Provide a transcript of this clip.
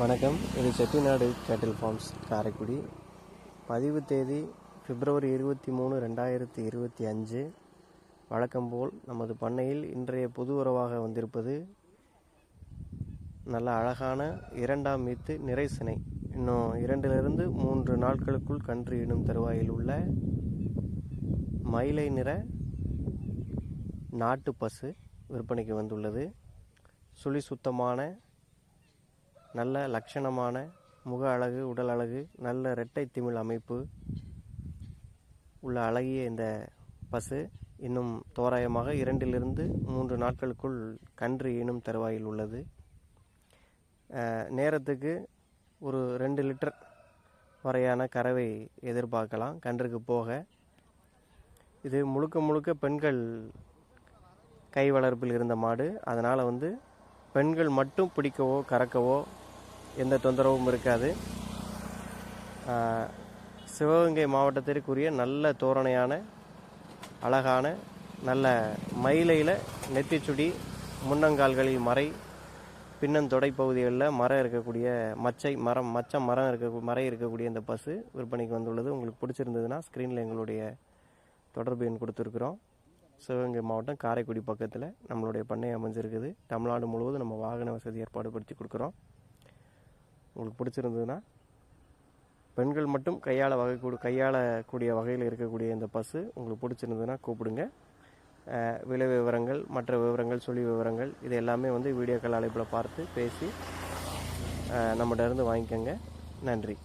வணக்கம். இது செட்டிநாடு கேட்டில் ஃபார்ம்ஸ் காரைக்குடி. பதிவு தேதி பிப்ரவரி இருபத்தி மூணு ரெண்டாயிரத்தி இருபத்தி அஞ்சு. வழக்கம்போல் நமது பண்ணையில் இன்றைய புது உறவாக வந்திருப்பது நல்ல அழகான இரண்டாம் மீத்து நிறைசினை இன்னும் இரண்டிலிருந்து மூன்று நாட்களுக்குள் கன்று இடும் தருவாயில் உள்ள மயிலை நிற நாட்டு பசு விற்பனைக்கு வந்துள்ளது. சுழி சுத்தமான நல்ல லட்சணமான முக அழகு உடல் அழகு நல்ல இரட்டை திமிழ் அமைப்பு உள்ள அழகிய இந்த பசு இன்னும் தோராயமாக இரண்டிலிருந்து மூன்று நாட்களுக்குள் கன்று ஈனும் தருவாயில் உள்ளது. நேரத்துக்கு ஒரு ரெண்டு லிட்டர் வரையான கறவை எதிர்பார்க்கலாம் கன்றுக்கு போக. இது முழுக்க முழுக்க பெண்கள் கை வளர்ப்பில் இருந்த மாடு. அதனால் வந்து பெண்கள் மட்டும் பிடிக்கவோ கறக்கவோ எந்த தொந்தரவும் இருக்காது. சிவகங்கை மாவட்டத்திற்குரிய நல்ல தோரணையான அழகான நல்ல மயிலையில் நெத்திச்சுடி முன்னங்கால்களில் மறை பின்னந்தொடை பகுதிகளில் மரம் இருக்கக்கூடிய மச்சை மரம் மச்ச மரம் இருக்க மறை இருக்கக்கூடிய இந்த பஸ்ஸு விற்பனைக்கு வந்துள்ளது. உங்களுக்கு பிடிச்சிருந்ததுன்னா ஸ்க்ரீனில் எங்களுடைய தொடர்பு எண் கொடுத்துருக்குறோம். சிவகங்கை மாவட்டம் காரைக்குடி பக்கத்தில் நம்மளுடைய பண்ணை அமைஞ்சிருக்குது. தமிழ்நாடு முழுவதும் நம்ம வாகன வசதி ஏற்பாடு படுத்தி கொடுக்குறோம். உங்களுக்கு பிடிச்சிருந்ததுன்னா பெண்கள் மட்டும் கையாள வகை கூட கையாளக்கூடிய வகையில் இருக்கக்கூடிய இந்த பஸ்ஸு உங்களுக்கு பிடிச்சிருந்ததுன்னா கூப்பிடுங்க. விலை விவரங்கள் மற்ற விவரங்கள் சொல்லி விவரங்கள் இது எல்லாமே வந்து வீடியோக்கள் அழைப்பில் பார்த்து பேசி நம்மகிட்ட இருந்து வாங்கிக்கோங்க. நன்றி.